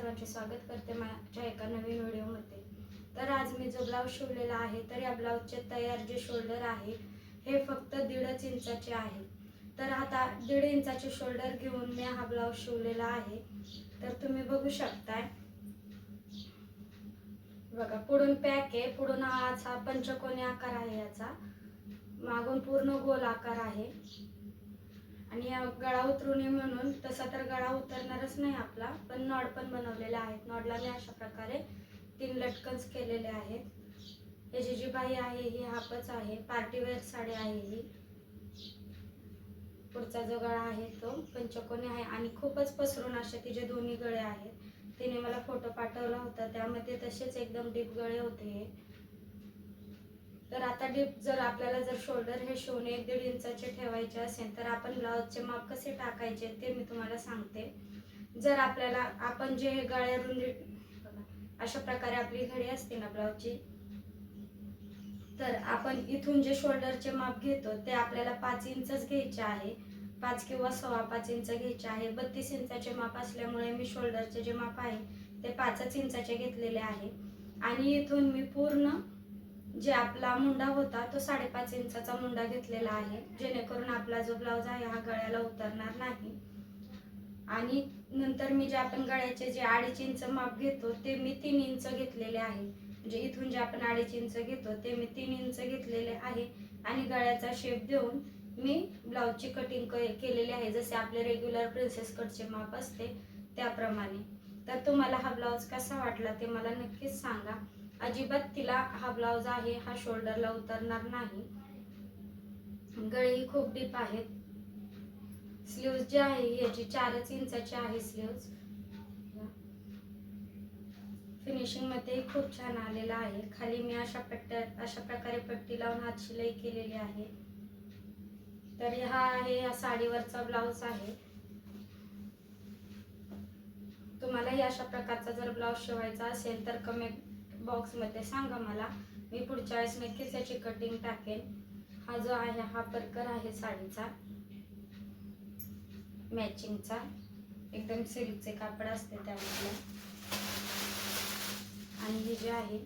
स्वागत करते माझ्या एका नवीन व्हिडिओमध्ये. तर आज मी जो ब्लाऊज शिवलेला आहे तर या ब्लाऊजचे तयार जे शोल्डर आहे हे फक्त दीडच इंचाचे आहे. तर आता दीड इंचाचे शोल्डर घेऊन मी हा ब्लाऊज शिवलेला आहे. तर तुम्ही बघू शकताय. बघा पुढून पॅक आहे. पुढून हा पंचकोनी आकार आहे याचा. मागून पूर्ण गोल आकार आहे. आणि गळा उतरू नये म्हणून तसा तर गळा उतरणारच नाही आपला पण नॉड पण बनवलेला आहेत. नॉडला मी अशा प्रकारे तीन लटकन्स केलेले आहेत. याची जी बाई आहे ही हापच आहे. पार्टीवेअर साडी आहे ही. पुढचा जो गळा आहे तो पंचकोनी आहे आणि खूपच पसरून असे तिचे दोन्ही गळे आहेत तिने मला फोटो पाठवला होता. त्यामध्ये तसेच एकदम डीप गळे होते. हे तर आता डीप जर आपल्याला जर शोल्डर हे शिवणे एक दीड इंचाचे ठेवायचे असेल तर आपण ब्लाऊजचे माप कसे टाकायचे ते मी तुम्हाला सांगते. जर आपल्याला आपण जे हे गळ्या रुंदी अशा प्रकारे आपली घडी असते ना ब्लाऊजची तर आपण इथून जे शोल्डरचे माप घेतो ते आपल्याला पाच इंचच घ्यायचे आहे. पाच किंवा सव्वा पाच इंच घ्यायचे आहे. बत्तीस इंचाचे माप असल्यामुळे मी शोल्डरचे जे माप आहे ते पाचच इंचाचे घेतलेले आहे. आणि इथून मी पूर्ण जे आपला मुंडा होता तो साडेपाच इंचाचा मुंडा घेतलेला आहे. जेणेकरून आपला जो ब्लाऊज आहे हा गळ्याला उतरणार नाही. आणि नंतर मी जे आपण गळ्याचे जे अडीच इंच माप घेतो ते मी तीन इंच घेतलेले आहे. म्हणजे इथून जे आपण अडीच इंच घेतो ते मी तीन इंच घेतलेले आहे. आणि गळ्याचा शेप देऊन मी ब्लाऊजची कटिंग केलेली आहे. जसे आपले रेग्युलर प्रिन्सेस कटचे माप असते त्याप्रमाणे. तर तुम्हाला हा ब्लाऊज कसा वाटला ते मला नक्कीच सांगा. अजिबात तिला हा ब्लाऊज आहे हा शोल्डरला उतरणार नाही. गळी खूप डीप आहेत. स्लीव्ज जे आहे याची चारच इंचाची आहे स्लीव्ज फिनिशिंगमध्ये खूप छान आलेला आहे. खाली मी अशा पट्ट्या अशा प्रकारे पट्टी लावून हात शिलाई केलेली आहे. तर हा आहे या साडीवरचा ब्लाऊज आहे. तुम्हालाही अशा प्रकारचा जर ब्लाऊज शिवायचा असेल तर कमेंट बॉक्समध्ये सांगा मला. मी पुढच्या वेळेस नक्कीच याची कटिंग टाकेन. हा जो आहे हा परकर आहे साडीचा. मॅचिंगचा एकदम सिल्कचे कापड असते त्यामधलं. आणि ही जी आहे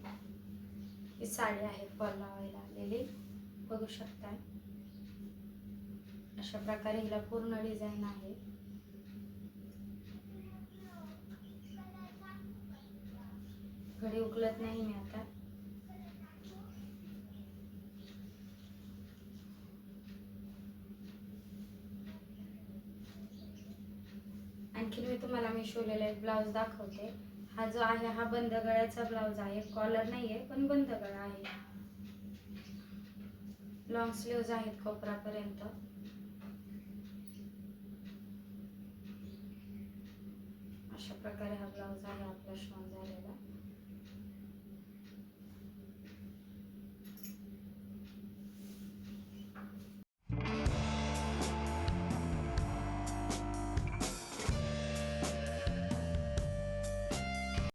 ही साडी आहे फॉल लावायला आलेली. बघू शकता अशा प्रकारे हिला पूर्ण डिझाईन आहे. घडी उकलत नाही मी आता. आणखी मी तुम्हाला मी शिवलेला एक ब्लाऊज दाखवते. हा जो आहे हा बंद गळ्याचा ब्लाऊज आहे. कॉलर नाही आहे पण बंद गळा आहे. लॉंग स्लीव्ज आहेत कोपरापर्यंत. अशा प्रकारे हा ब्लाऊज आहे आपला शिवून झालेला